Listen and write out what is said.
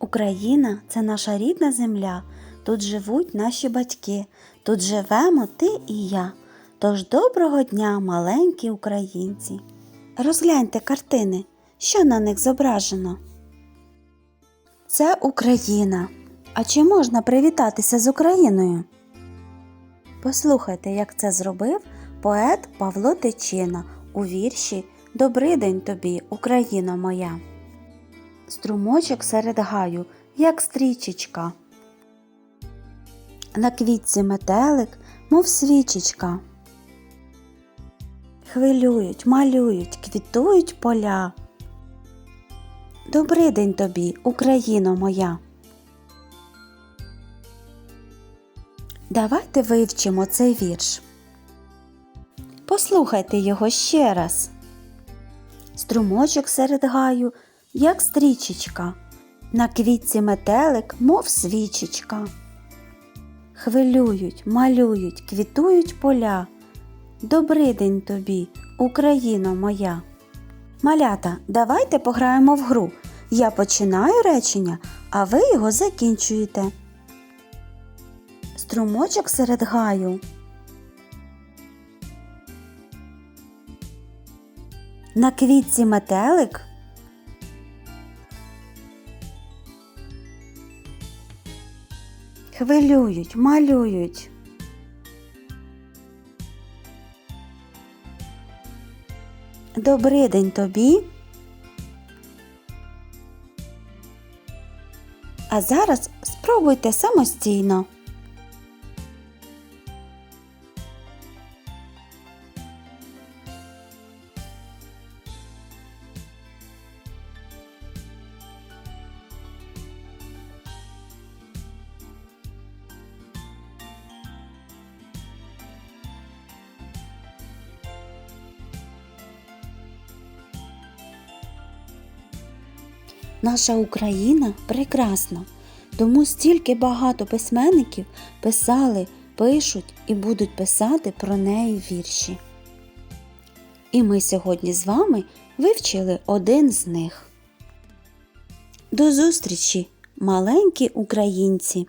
Україна це наша рідна земля. Тут живуть наші батьки, тут живемо ти і я. Тож доброго дня, маленькі українці. Розгляньте картини, що на них зображено. Це Україна. А чи можна привітатися з Україною? Послухайте, як це зробив поет Павло Тичина у вірші Добрий день тобі, Україно моя. Струмочок серед гаю, як стрічечка. На квітці метелик, мов свічечка. Хвилюють, малюють, квітують поля. Добрий день тобі, Україно моя. Давайте вивчимо цей вірш. Послухайте його ще раз. Струмочок серед гаю, як стрічечка, на квітці метелик, мов свічечка. Хвилюють, малюють, квітують поля. Добрий день тобі, Україно моя. Малята, давайте пограємо в гру. Я починаю речення, а ви його закінчуєте. Струмочок серед гаю. На квітці метелик. Хвилюють, малюють. Добрий день тобі. А зараз спробуйте самостійно. Наша Україна прекрасна, тому стільки багато письменників писали, пишуть і будуть писати про неї вірші. І ми сьогодні з вами вивчили один з них. До зустрічі, маленькі українці!